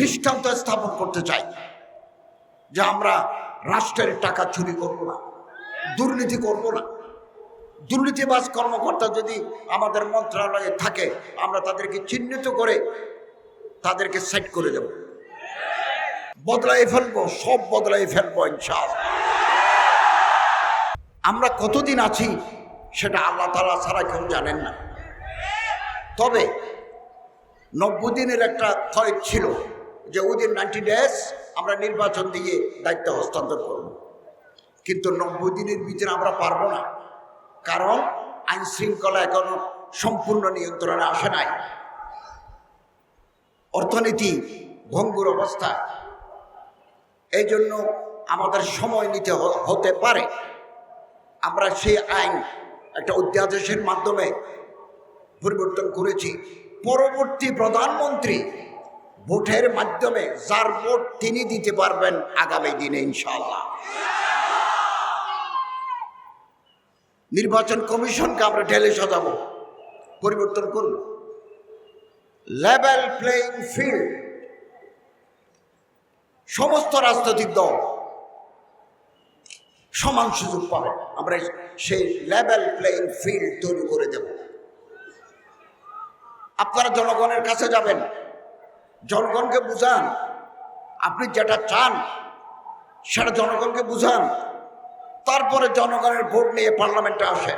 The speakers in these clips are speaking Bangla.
দৃষ্টান্ত স্থাপন করতে চাই যে আমরা রাষ্ট্রের টাকা চুরি করব না, দুর্নীতি করব না। দুর্নীতিবাজ কর্মকর্তা যদি আমাদের মন্ত্রণালয়ে থাকে, আমরা তাদেরকে চিহ্নিত করে তাদেরকে সেট করে দেব। বদলাই ফেলব, সব বদলাই ফেলব ইনশাআল্লাহ। আমরা কতদিন আছি সেটা আল্লাহ তালা ছাড়া কেউ জানেন না। তবে নব্বই দিনের একটা ক্ষয় ছিল। যে উইদিন নাইনটি ডেজ আমরা নির্বাচন দিয়ে দায়িত্ব হস্তান্তর করব। কিন্তু নব্বই দিনের ভিতরে আমরা পারব না। কারণ আইন শৃঙ্খলা এখনও সম্পূর্ণ নিয়ন্ত্রণে আসে নাই। অর্থনীতি ভঙ্গুর অবস্থা। এই জন্য আমাদের সময় নিতে হতে পারে। আমরা সেই আইন একটা অধ্যাদেশের মাধ্যমে পরিবর্তন করেছি। পরবর্তী প্রধানমন্ত্রী ভোটের মাধ্যমে যার ভোট তিনি দিতে পারবেন আগামী দিনে ইনশাল্লাহ নির্বাচন কমিশনকে আমরা ঢেলে সাজাবো। পরিবর্তন করব লেভেল প্লেইং ফিল্ড। সমস্ত রাজনৈতিক দল সমান সুযোগ পাবে। আমরা সেই লেভেল প্লেইং ফিল্ড তৈরি করে দেব। আপনারা জনগণের কাছে যাবেন। জনগণকে বুঝান। আপনি যেটা চান, সেটা জনগণকে বুঝান। তারপরে জনগণের ভোট নিয়ে পার্লামেন্টে আসে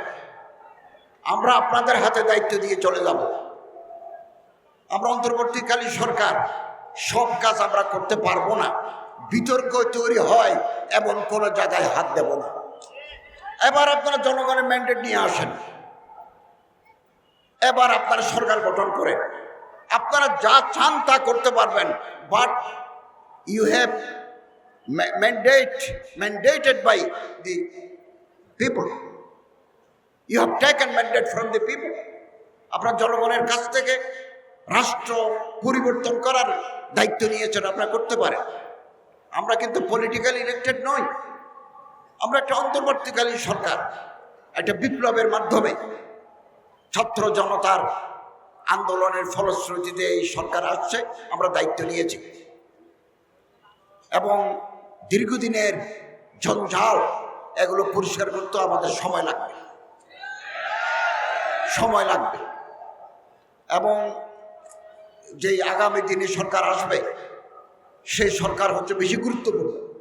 আমরা আপনাদের হাতে দায়িত্ব দিয়ে চলে যাব। আমরা অন্তর্বর্তীকালীন সরকার, সব কাজ আমরা করতে পারব না। বিতর্ক তৈরি হয় এবং কোনো জায়গায় হাত দেব না। এবার আপনারা জনগণের ম্যান্ডেট নিয়ে আসেন। এবার আপনারা সরকার গঠন করেন। আপনারা যা চান তা করতে পারবেন but you have mandate mandated by the people you have taken mandate from the people আপনার জনগণের কাছ থেকে রাষ্ট্র পরিবর্তন করার দায়িত্ব নিয়েছেন, আপনারা করতে পারেন। আমরা কিন্তু পলিটিক্যাল ইলেক্টেড নই। আমরা একটা অন্তর্বর্তীকালীন সরকার, একটা বিপ্লবের মাধ্যমে ছাত্র জনতার আন্দোলনের ফলশ্রুতিতে এই সরকার আসছে, আমরা দায়িত্ব নিয়েছি। এবং দীর্ঘদিনের ঝঞ্ঝাল, এগুলো পরিষ্কার করতে আমাদের সময় লাগবে। সময় লাগবে। এবং যেই আগামী দিনে সরকার আসবে, সেই সরকার হচ্ছে বেশি গুরুত্বপূর্ণ।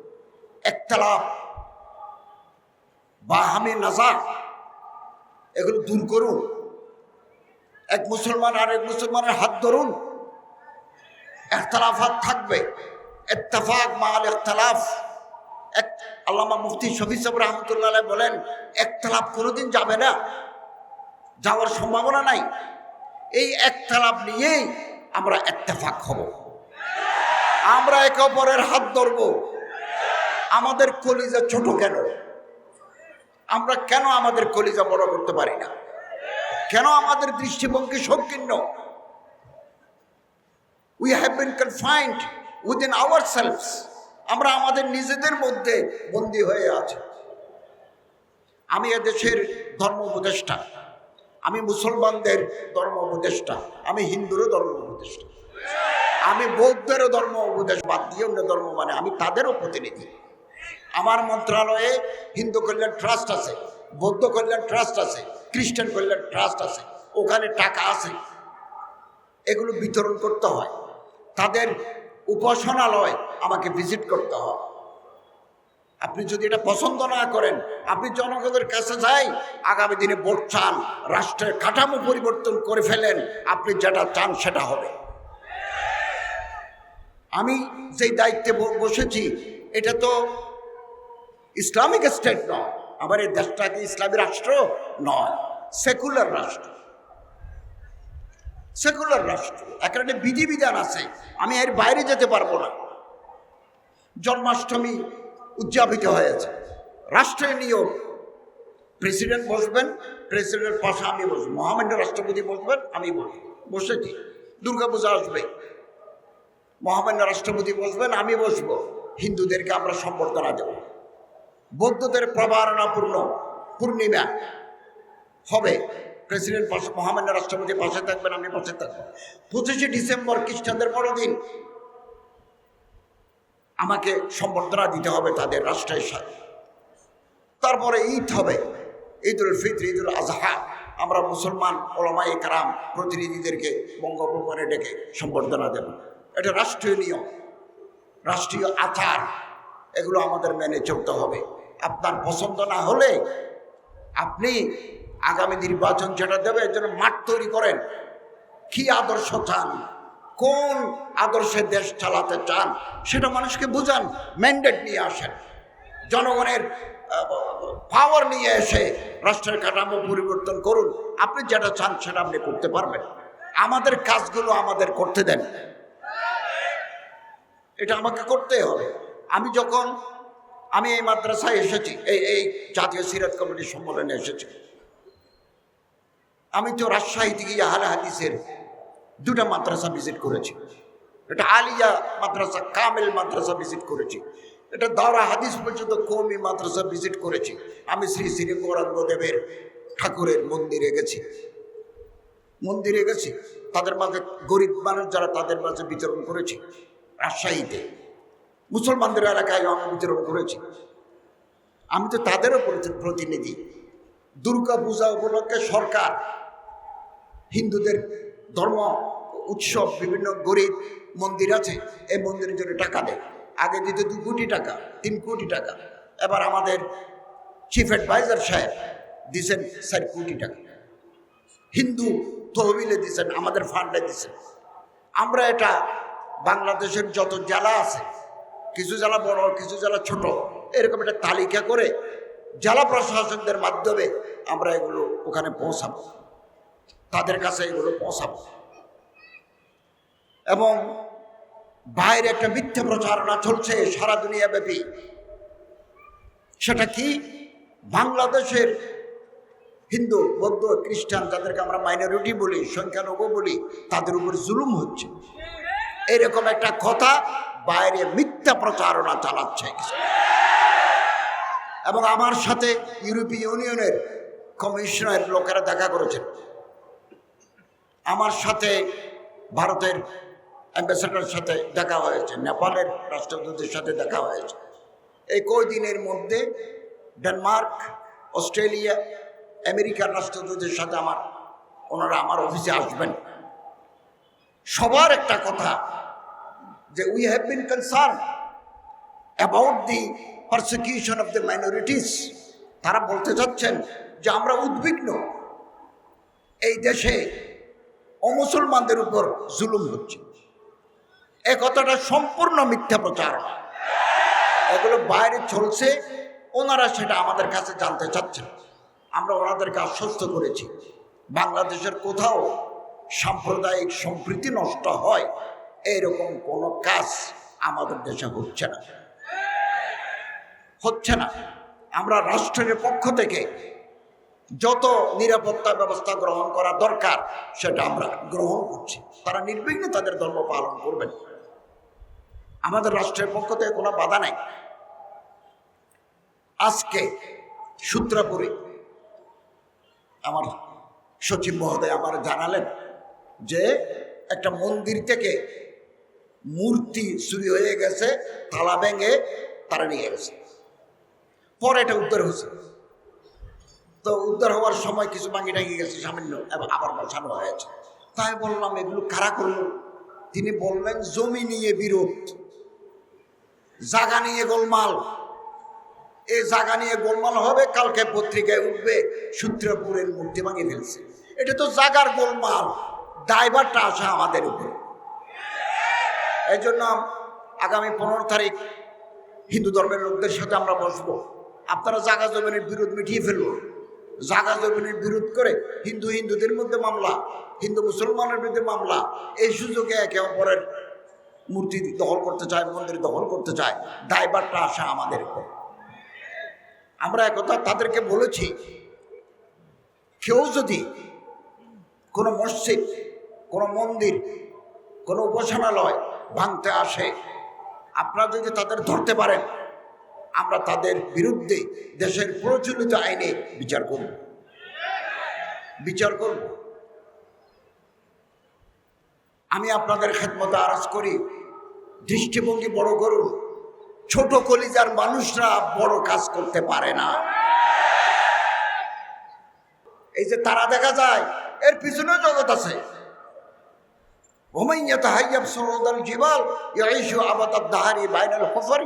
একতলাপ বা হামি নাজা এগুলো দূর করুন। এক মুসলমান আর এক মুসলমানের হাত ধরুন। একতলাফাত থাকবে। এত্তেফাক মাল একতলাফ এক আল্লামা মুফতি শফি সাহেব রহমতুল্লাহ বলেন, একতলাফ কোনোদিন যাবে না। যাওয়ার সম্ভাবনা নাই। এই একতলাফ নিয়েই আমরা এত্তেফাক হব। আমরা একে অপরের হাত ধরব। আমাদের কলিজা ছোট কেন? আমরা কেন আমাদের কলিজা বড় করতে পারি না? কেন আমাদের দৃষ্টিভঙ্গি সংকীর্ণ? We have been confined within our selves আমরা আমাদের নিজেদের মধ্যে বন্দী হয়ে আছি। আমি এদেশের ধর্ম উপদেষ্টা। আমি মুসলমানদের ধর্ম উপদেষ্টা। আমি হিন্দুরও ধর্ম উপদেষ্টা। আমি বৌদ্ধেরও ধর্ম উপদেশ বাদ দিয়ে অন্য ধর্ম মানে আমি তাদেরও প্রতিনিধি। আমার মন্ত্রণালয়ে হিন্দু কল্যাণ ট্রাস্ট আছে। বৌদ্ধ কল্যাণ ট্রাস্ট আছে, খ্রিস্টান কল্যাণ ট্রাস্ট আছে, ওখানে টাকা আছে। এগুলো বিতরণ করতে হয়। তাদের উপাসনালয় আমাকে ভিজিট করতে হয়। আপনি যদি এটা পছন্দ না করেন, আপনি জনগণের কাছে যাই, আগামী দিনে ভোট চান, রাষ্ট্রের কাঠামো পরিবর্তন করে ফেলেন, আপনি যেটা চান সেটা হবে। আমি যেই দায়িত্বে বসেছি, এটা তো ইসলামিক স্টেট নয়। আমার এই দেশটা কি ইসলামী রাষ্ট্র? নয়। সেকুলার রাষ্ট্র। সেকুলার রাষ্ট্র। একটা বিধিবিধান আছে। আমি এর বাইরে যেতে পারব না। জন্মাষ্টমী উদযাপিত হয়েছে। রাষ্ট্রের নিয়ম। প্রেসিডেন্ট বসবেন, প্রেসিডেন্টের পাশে আমি বসবো। মহামান্য রাষ্ট্রপতি বসবেন, আমি বসবো। বসেছি। দুর্গাপূজা আসবে। মহামান্য রাষ্ট্রপতি বসবেন, আমি বসবো। হিন্দুদেরকে আমরা সম্বর্ধনা দেব। বৌদ্ধদের প্রবারণাপূর্ণ পূর্ণিমা হবে। প্রেসিডেন্ট মহামান্য রাষ্ট্রপতি পাশে থাকবেন, আমি পাশে থাকব। পঁচিশে ডিসেম্বর খ্রিস্টানদের বড়দিন। আমাকে সম্বর্ধনা দিতে হবে তাদের রাষ্ট্রের সাথে। তারপরে ঈদ হবে, ঈদুল ফিত্র ঈদ আজহা। আমরা মুসলমান ওলামাই কারাম প্রতিনিধিদেরকে বঙ্গভবনে ডেকে সম্বর্ধনা দেব। এটা রাষ্ট্রীয় নিয়ম, রাষ্ট্রীয় আচার, এগুলো আমাদের মেনে চলতে হবে। আপনার পছন্দ না হলে আপনি আগামী নির্বাচন যেটা দেবে, এর জন্য মাঠ তৈরি করেন। কি আদর্শ চান? কোন আদর্শে দেশ চালাতে চান? সেটা মানুষকে বুঝান ম্যান্ডেট নিয়ে আসেন। জনগণের পাওয়ার নিয়ে এসে রাষ্ট্রের কাঠামো পরিবর্তন করুন। আপনি যেটা চান সেটা আপনি করতে পারবেন। আমাদের কাজগুলো আমাদের করতে দেন। এটা আমাকে করতে হবে। আমি যখন আমি এই মাদ্রাসায় এসেছি, এই এই জাতীয় সিরাত কমিটির সম্মেলনে এসেছি। আমি তো রাজশাহী থেকে আহলে হাদিসের দুটা মাদ্রাসা ভিজিট করেছি। এটা আলিয়া মাদ্রাসা, কামেল মাদ্রাসা ভিজিট করেছি। এটা দাওরা হাদিস পর্যন্ত কৌমি মাদ্রাসা ভিজিট করেছি। আমি শ্রী শ্রী গৌরাঙ্গদেবের ঠাকুরের মন্দিরে গেছি। মন্দিরে গেছি, তাদের মাঝে গরিব মানুষ যারা তাদের মাঝে বিতরণ করেছি, রাজশাহীতে। মুসলমানদের এলাকায় বিতরণ করেছি। আমি তো তাদেরও প্রতি- প্রতিনিধি। দুর্গা পূজা উপলক্ষে সরকার, হিন্দুদের ধর্ম উৎসব, বিভিন্ন গরিব মন্দির আছে, এই মন্দিরের জন্য টাকা দেয়। আগে দিত দু কোটি টাকা, তিন কোটি টাকা। এবার আমাদের চিফ অ্যাডভাইজার সাহেব দিছেন চার কোটি টাকা। হিন্দু তহবিলে দিছেন, আমাদের ফান্ডে দিছেন। আমরা এটা বাংলাদেশের যত জেলা আছে কিছু জেলা বড়, কিছু জেলা ছোট। এরকম একটা তালিকা করে জেলা প্রশাসকদের মাধ্যমে আমরা এগুলো ওখানে পৌঁছাবো। তাদের কাছে এগুলো পৌঁছাবো। এবং বাইরে একটা মিথ্যা প্রচারণা চলছে, সারা দুনিয়া ব্যাপী। সেটা কি? বাংলাদেশের হিন্দু, বৌদ্ধ, খ্রিস্টান, যাদেরকে আমরা মাইনরিটি বলি, সংখ্যালঘু বলি, তাদের উপর জুলুম হচ্ছে। এরকম একটা কথা বাইরে মিথ্যা প্রচারণা চালাচ্ছে। এবং আমার সাথে ইউরোপীয় ইউনিয়নের কমিশনের লোকেরা দেখা করেছেন। আমার সাথে ভারতের অ্যাম্বাসেডারের সাথে দেখা হয়েছে, নেপালের রাষ্ট্রদূতের সাথে দেখা হয়েছে। এই কয়দিনের মধ্যে ডেনমার্ক, অস্ট্রেলিয়া, আমেরিকার রাষ্ট্রদূতের সাথে আমার, ওনারা আমার অফিসে আসবেন। সবার একটা কথা যে we have been concern about the persecution of the minorities তারা বলতে চাচ্ছেন যে আমরা উদ্বিগ্ন। এই দেশে অমুসলমানদের উপর জুলুম হচ্ছে। এ কথাটা সম্পূর্ণ মিথ্যা প্রচার। এগুলো বাইরে চলছে, ওনারা সেটা আমাদের কাছে জানতে চাচ্ছেন। আমরা ওনাদেরকে আশ্বস্ত করেছি। বাংলাদেশের কোথাও সাম্প্রদায়িক সম্প্রীতি নষ্ট হয়। এরকম কোনো কাজ আমাদের দেশে হচ্ছে না। হচ্ছে না। আমরা রাষ্ট্রের পক্ষ থেকে যত নিরাপত্তা ব্যবস্থা গ্রহণ করা দরকার, সেটা আমরা গ্রহণ করছি। তারা নির্বিঘ্নে তাদের ধর্ম পালন করবেন। আমাদের রাষ্ট্রের পক্ষ থেকে কোনো বাধা নাই। আজকে সূত্রাপুরে আমার সচিব মহোদয় আমার জানালেন যে একটা মন্দির থেকে মূর্তি চুরি হয়ে গেছে তালা ভেঙে তারা নিয়ে গেছে। পরে এটা উদ্ধার হয়েছে। তো উদ্ধার হওয়ার সময় কিছু ভাঙি টাঙি গেছে, সামান্য, এবং আবার বসানো হয়েছে। তাই বললাম, এগুলো কারা করল? তিনি বললেন, জমি নিয়ে বিরোধ জাগা নিয়ে গোলমাল। এই জাগা নিয়ে গোলমাল হবে, কালকে পত্রিকায় উঠবে, সূত্রপুরের মূর্তি ভাঙিয়ে ফেলছে। এটা তো জাগার গোলমাল ড্রাইভারটা আসে আমাদের উপরে। এই জন্য আগামী পনেরো তারিখ হিন্দু ধর্মের লোকদের সাথে আমরা বসবো। আপনারা জাগা জমিনের বিরোধ মিটিয়ে ফেলব জাগা জমিনের বিরোধ করে হিন্দু হিন্দুদের মধ্যে মামলা, হিন্দু মুসলমানের বিরুদ্ধে মামলা, এই সুযোগে একে অপরের মূর্তি দখল করতে চায়, মন্দির দখল করতে চায়, দায়ভারটা আসে আমাদের আমরা একথা তাদেরকে বলেছি, কেউ যদি কোনো মসজিদ, কোনো মন্দির, কোনো উপাসনালয় ভাঙতে আসে। আপনারা যদি তাদের ধরতে পারেন, আমরা তাদের বিরুদ্ধে দেশের প্রচলিত আইনে বিচার করব। বিচার করব। আমি আপনাদের খেদমতে আরজ করি, দৃষ্টিভঙ্গি বড় করুন। ছোট কলিজার মানুষরা বড় কাজ করতে পারে না। এই যে তারা দেখা যায়, এর পিছনেও জগৎ আছে। ومن يتهيب صعود الجبال يعيش أبد الدهر بين الحفر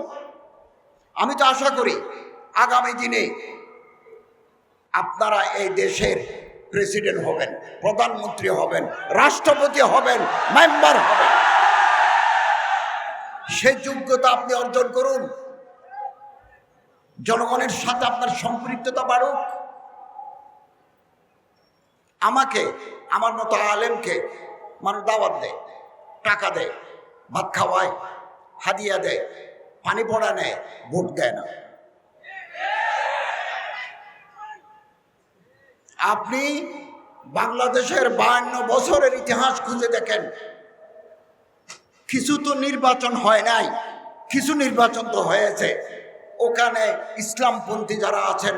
আমি তো আশা করি আগামী দিনে আপনারা এই দেশের প্রেসিডেন্ট হবেন প্রধানমন্ত্রী হবেন রাষ্ট্রপতি হবেন মেম্বার হবেন সেই যোগ্যতা আপনি অর্জন করুন জনগণের সাথে আপনার সম্পৃক্ততা বাড়ুক আমাকে আমার মতো আলেমকে মানুষ দাওয়াত দেয়, টাকা দেয়, ভাত খাওয়ায়, হাদিয়া দেয়, পানি পড়া নেয়, ভোট দেয় না। আপনি বাংলাদেশের বায়ান্ন বছরের ইতিহাস খুঁজে দেখেন। কিছু তো নির্বাচন হয় নাই, কিছু নির্বাচন তো হয়েছে। ওখানে ইসলামপন্থী যারা আছেন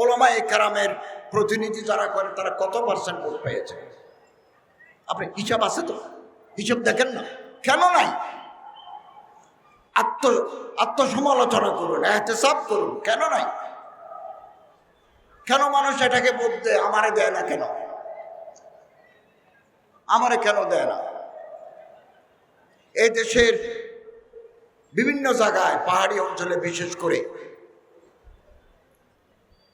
ওলামা কারামের প্রতিনিধি যারা করে তারা কত পার্সেন্ট ভোট পেয়েছে? আপনি হিসাব আছে তো? হিসাব দেখেন না। কেন নাই? আত্ম, আত্মসমালোচনা করুন, এহতেসাব করুন, কেন নাই? কেন মানুষ এটাকে বলতে আমারে দেয় না কেন? আমারে কেন দেয় না? এই দেশের বিভিন্ন জায়গায়, পাহাড়ি অঞ্চলে বিশেষ করে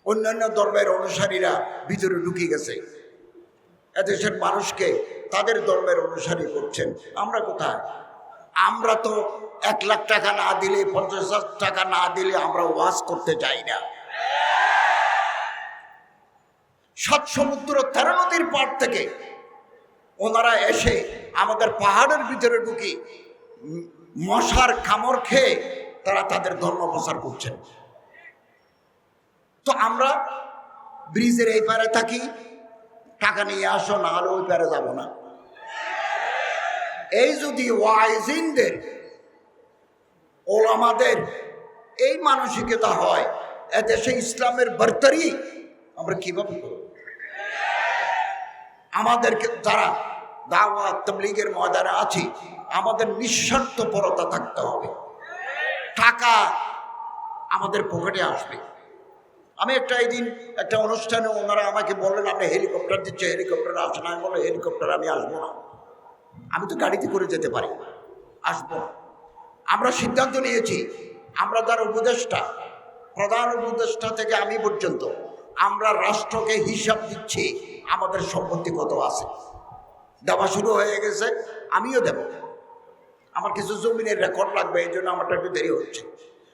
অন্যান্য ধর্মের অনুসারীরা ভিতরে ঢুকে গেছে। এদেশের মানুষকে তাদের ধর্মের অনুসারী করছেন। আমরা কোথায়? আমরা তো এক লাখ টাকা না দিলে, পঞ্চাশ হাজার টাকা না দিলে আমরা ওয়াজ করতে যাই না। সাত সমুদ্র তেরো নদীর পার থেকে ওনারা এসে আমাদের পাহাড়ের ভিতরে ঢুকি মশার কামড় খেয়ে তারা তাদের ধর্ম প্রচার করছেন। তো আমরা ব্রিজের এই পারে থাকি, টাকা নিয়ে আসো, না হলে ওই পারে যাব না। এই যদি ওয়াইজিনদের, ওলামাদের এই মানসিকতা হয়, এদেশে ইসলামের বার্তারি আমরা কীভাবে করব? আমাদেরকে যারা দাওয়াত তবলিগের ময়দানে আছি, আমাদের নিঃস্বার্থপরতা থাকতে হবে। টাকা আমাদের পকেটে আসবে। আমি একটা দিন একটা অনুষ্ঠানে ওনারা আমাকে বললেন, আপনি হেলিকপ্টার দিচ্ছে হেলিকপ্টার আসে না। আমি বলল হেলিকপ্টার আমি আসব না। আমি তো গাড়িতে করে যেতে পারি। আসব। আমরা সিদ্ধান্ত নিয়েছি, আমরা তার উপদেষ্টা, প্রধান উপদেষ্টা থেকে আমি পর্যন্ত আমরা রাষ্ট্রকে হিসাব দিচ্ছি, আমাদের সম্পত্তি কত আছে। দেওয়া শুরু হয়ে গেছে, আমিও দেব। আমার কিছু জমিনের রেকর্ড লাগবে, এই জন্য আমারটা একটু দেরি হচ্ছে।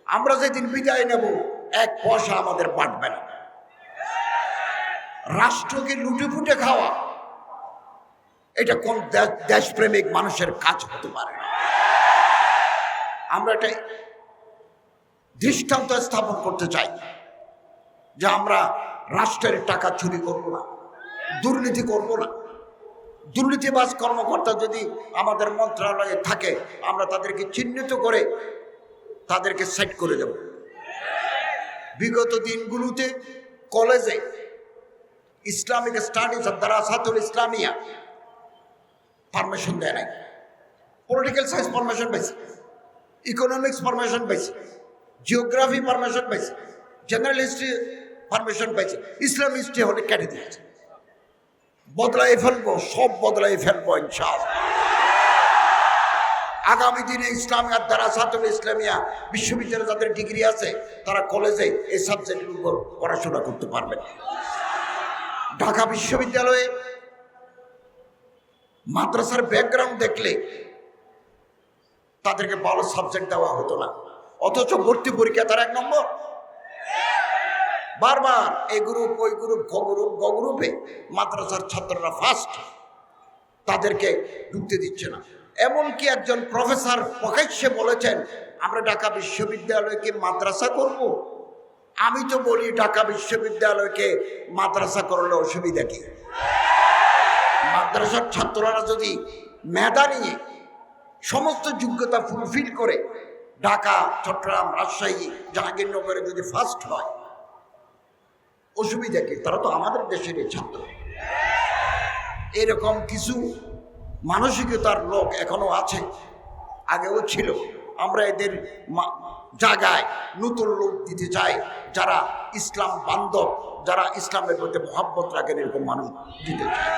আমরা যেদিন বিদায় নেব, এক পয়সা আমাদের বাঁটবে না। রাষ্ট্রকে লুটে ফুটে খাওয়া এটা কোন দেশপ্রেমিক মানুষের কাজ হতে পারে? না আমরা এটা দৃষ্টান্ত স্থাপন করতে চাই যে আমরা রাষ্ট্রের টাকা চুরি করব না, দুর্নীতি করব না। দুর্নীতিবাজ কর্মকর্তা যদি আমাদের মন্ত্রণালয়ে থাকে, আমরা তাদেরকে চিহ্নিত করে তাদেরকে সেট করে দেব। বিগত দিনগুলোতে কলেজে Islamic studies Darasatul Islamia permission দেয় নাই। পলিটিক্যাল সায়েন্স পারমিশন পাইছে ইকোনমিক্স পারমিশন পাইছে জিওগ্রাফি পারমিশন পাইছে জেনারেল হিস্ট্রি পারমিশন পাইছে ইসলাম হিস্ট্রি হলে কেটে দিয়েছে বদলাই ফেলব, সব বদলাই ফেলব ইনশাআল্লাহ। আগামী দিনে ইসলামিয়া দারাসাতুল ইসলামিয়া বিশ্ববিদ্যালয়ে যাদের ডিগ্রি আছে, তারা কলেজে এই সাবজেক্টের উপর পড়াশোনা করতে পারবেন ঢাকা বিশ্ববিদ্যালয়ে মাদ্রাসার ব্যাকগ্রাউন্ড দেখলে তাদেরকে ভালো সাবজেক্ট দেওয়া হতো না। অথচ ভর্তি পরীক্ষা তার এক নম্বর। বারবার এই গ্রুপ ওই গ্রুপ খ গ্রুপ গ্রুপে মাদ্রাসার ছাত্ররা ফার্স্ট তাদেরকে ঢুকতে দিচ্ছে না। এমনকি একজন প্রফেসর প্রকাশ্যে বলেছেন, আমরা ঢাকা বিশ্ববিদ্যালয়কে মাদ্রাসা করব। আমি তো বলি ঢাকা বিশ্ববিদ্যালয়কে মাদ্রাসা করলে অসুবিধা কি? মাদ্রাসার ছাত্ররা যদি মেধা নিয়ে সমস্ত যোগ্যতা ফুলফিল করে, ঢাকা, চট্টগ্রাম, রাজশাহী, জাহাঙ্গীরনগরে যদি ফার্স্ট হয়, অসুবিধা কি? তারা তো আমাদের দেশেরই ছাত্র। এরকম কিছু মানসিকতার লোক এখনও আছে, আগেও ছিল। আমরা এদের জায়গায় নতুন লোক দিতে চাই, যারা ইসলাম বান্ধব, যারা ইসলামের প্রতি মহাব্বত রাখেন এরকম মানুষ দিতে চায়।